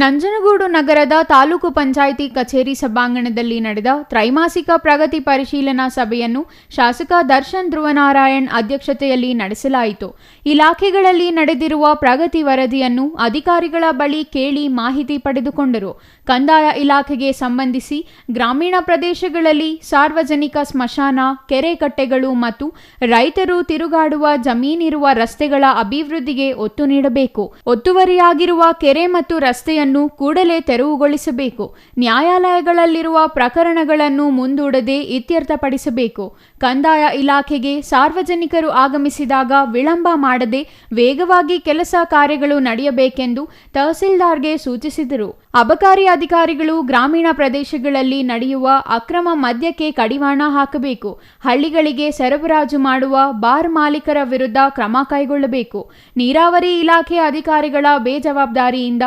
ನಂಜನಗೂಡು ನಗರದ ತಾಲೂಕು ಪಂಚಾಯಿತಿ ಕಚೇರಿ ಸಭಾಂಗಣದಲ್ಲಿ ನಡೆದ ತ್ರೈಮಾಸಿಕ ಪ್ರಗತಿ ಪರಿಶೀಲನಾ ಸಭೆಯನ್ನು ಶಾಸಕ ದರ್ಶನ್ ಧ್ರುವನಾರಾಯಣ್ ಅಧ್ಯಕ್ಷತೆಯಲ್ಲಿ ನಡೆಸಲಾಯಿತು. ಇಲಾಖೆಗಳಲ್ಲಿ ನಡೆದಿರುವ ಪ್ರಗತಿ ವರದಿಯನ್ನು ಅಧಿಕಾರಿಗಳ ಬಳಿ ಕೇಳಿ ಮಾಹಿತಿ ಪಡೆದುಕೊಂಡರು. ಕಂದಾಯ ಇಲಾಖೆಗೆ ಸಂಬಂಧಿಸಿ ಗ್ರಾಮೀಣ ಪ್ರದೇಶಗಳಲ್ಲಿ ಸಾರ್ವಜನಿಕ ಸ್ಮಶಾನ ಕೆರೆ ಕಟ್ಟೆಗಳು ಮತ್ತು ರೈತರು ತಿರುಗಾಡುವ ಜಮೀನಿರುವ ರಸ್ತೆಗಳ ಅಭಿವೃದ್ಧಿಗೆ ಒತ್ತು ನೀಡಬೇಕು. ಒತ್ತುವರಿಯಾಗಿರುವ ಕೆರೆ ಮತ್ತು ರಸ್ತೆಯನ್ನು ಕೂಡಲೇ ತೆರವುಗೊಳಿಸಬೇಕು. ನ್ಯಾಯಾಲಯಗಳಲ್ಲಿರುವ ಪ್ರಕರಣಗಳನ್ನು ಮುಂದೂಡದೆ ಇತ್ಯರ್ಥಪಡಿಸಬೇಕು. ಕಂದಾಯ ಇಲಾಖೆಗೆ ಸಾರ್ವಜನಿಕರು ಆಗಮಿಸಿದಾಗ ವಿಳಂಬ ಮಾಡದೆ ವೇಗವಾಗಿ ಕೆಲಸ ಕಾರ್ಯಗಳು ನಡೆಯಬೇಕೆಂದು ತಹಸೀಲ್ದಾರ್ಗೆ ಸೂಚಿಸಿದರು. ಅಬಕಾರಿ ಅಧಿಕಾರಿಗಳು ಗ್ರಾಮೀಣ ಪ್ರದೇಶಗಳಲ್ಲಿ ನಡೆಯುವ ಅಕ್ರಮ ಮದ್ಯಕ್ಕೆ ಕಡಿವಾಣ ಹಾಕಬೇಕು. ಹಳ್ಳಿಗಳಿಗೆ ಸರಬರಾಜು ಮಾಡುವ ಬಾರ್ ಮಾಲೀಕರ ವಿರುದ್ಧ ಕ್ರಮ ಕೈಗೊಳ್ಳಬೇಕು. ನೀರಾವರಿ ಇಲಾಖೆ ಅಧಿಕಾರಿಗಳ ಬೇಜವಾಬ್ದಾರಿಯಿಂದ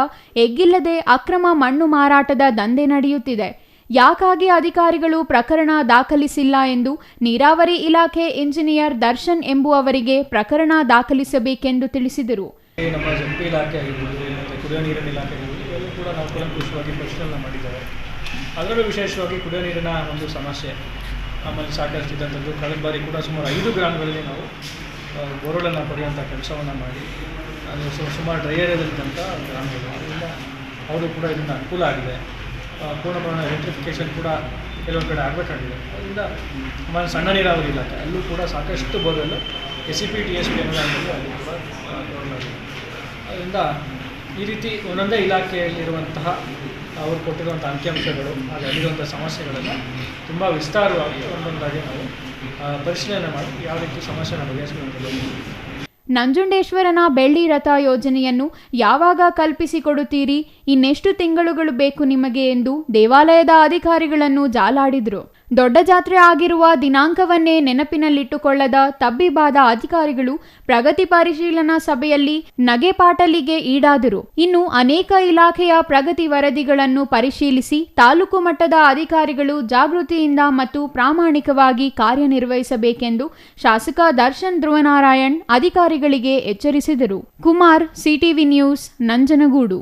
ಎಗ್ಗಿಲ್ಲದೆ ಅಕ್ರಮ ಮಣ್ಣು ಮಾರಾಟದ ದಂಧೆ ನಡೆಯುತ್ತಿದೆ. ಯಾಕಾಗಿ ಅಧಿಕಾರಿಗಳು ಪ್ರಕರಣ ದಾಖಲಿಸಿಲ್ಲ ಎಂದು ನೀರಾವರಿ ಇಲಾಖೆ ಇಂಜಿನಿಯರ್ ದರ್ಶನ್ ಎಂಬುವವರಿಗೆ ಪ್ರಕರಣ ದಾಖಲಿಸಬೇಕೆಂದು ತಿಳಿಸಿದರು. ನಮ್ಮ ಜಂಪಿ ಕೂಡ ನಾವು ಮಾಡಿದ್ದೇವೆ. ಅದರಲ್ಲೂ ವಿಶೇಷವಾಗಿ ಕುಡಿಯೋ ನೀರಿನ ಒಂದು ಸಮಸ್ಯೆ. ಆಮೇಲೆ ಸಾಕಷ್ಟು ಇದ್ದಂಥದ್ದು ಕಳೆದ ಬಾರಿ ಕೂಡ ಸುಮಾರು ಐದು ಗ್ರಾಮಗಳಲ್ಲಿ ನಾವು ಬೋರ್ವೆಲನ್ನು ಪಡೆಯುವಂಥ ಕೆಲಸವನ್ನು ಮಾಡಿ, ಅದು ಸುಮಾರು ಡ್ರೈ ಏರಿಯಾದಲ್ಲಿದ್ದಂಥ ಗ್ರಾಮಗಳು. ಅವರು ಕೂಡ ಇದರಿಂದ ಅನುಕೂಲ ಆಗಿದೆ. ಆ, ಪೂರ್ಣ ಪ್ರಮಾಣ ಎಲೆಕ್ಟ್ರಿಫಿಕೇಷನ್ ಕೂಡ ಕೆಲವೊಂದು ಕಡೆ ಆಗಬೇಕಾಗಿದೆ. ಅದರಿಂದ ಆಮೇಲೆ ಸಣ್ಣ ನೀರಾವರಿ ಇಲಾಖೆ ಅಲ್ಲೂ ಕೂಡ ಸಾಕಷ್ಟು borewell S C P T S P ಅನುದಾನದಲ್ಲಿ ಅಲ್ಲಿ ಕೂಡ ಅದರಿಂದ ಈ ರೀತಿ ಒಂದೊಂದೇ ಇಲಾಖೆಯಲ್ಲಿರುವಂತಹ ಅವರು ಕೊಟ್ಟಿರುವಂಥ ಅಂಕಿಅಂಶಗಳು ಹಾಗೆ ಅಲ್ಲಿರುವಂಥ ಸಮಸ್ಯೆಗಳನ್ನು ತುಂಬ ವಿಸ್ತಾರವಾಗಿ ಒಂದೊಂದಾಗಿ ನಾವು ಪರಿಶೀಲನೆ ಮಾಡಿ ಯಾವ ರೀತಿ ಸಮಸ್ಯೆನ ಬಗೆಹರಿಸಬೇಕು ನಂಜುಂಡೇಶ್ವರನ ಬೆಳ್ಳಿ ರಥ ಯೋಜನೆಯನ್ನು ಯಾವಾಗ ಕಲ್ಪಿಸಿಕೊಡುತ್ತೀರಿ? ಇನ್ನೆಷ್ಟು ತಿಂಗಳುಗಳು ಬೇಕು ನಿಮಗೆ ಎಂದು ದೇವಾಲಯದ ಅಧಿಕಾರಿಗಳನ್ನು ಜಾಲಾಡಿದರು. ದೊಡ್ಡ ಜಾತ್ರೆ ಆಗಿರುವ ದಿನಾಂಕವನ್ನೇ ನೆನಪಿನಲ್ಲಿಟ್ಟುಕೊಳ್ಳದ ತಬ್ಬಿಬಾದ ಅಧಿಕಾರಿಗಳು ಪ್ರಗತಿ ಪರಿಶೀಲನಾ ಸಭೆಯಲ್ಲಿ ನಗೆಪಾಟಲಿಗೆ ಈಡಾದರು. ಇನ್ನು ಅನೇಕ ಇಲಾಖೆಯ ಪ್ರಗತಿ ವರದಿಗಳನ್ನು ಪರಿಶೀಲಿಸಿ ತಾಲೂಕು ಮಟ್ಟದ ಅಧಿಕಾರಿಗಳು ಜಾಗೃತಿಯಿಂದ ಮತ್ತು ಪ್ರಾಮಾಣಿಕವಾಗಿ ಕಾರ್ಯನಿರ್ವಹಿಸಬೇಕೆಂದು ಶಾಸಕ ದರ್ಶನ್ ಧ್ರುವನಾರಾಯಣ್ ಅಧಿಕಾರಿಗಳಿಗೆ ಎಚ್ಚರಿಸಿದರು. Kumar, CTV news, Nanjangud.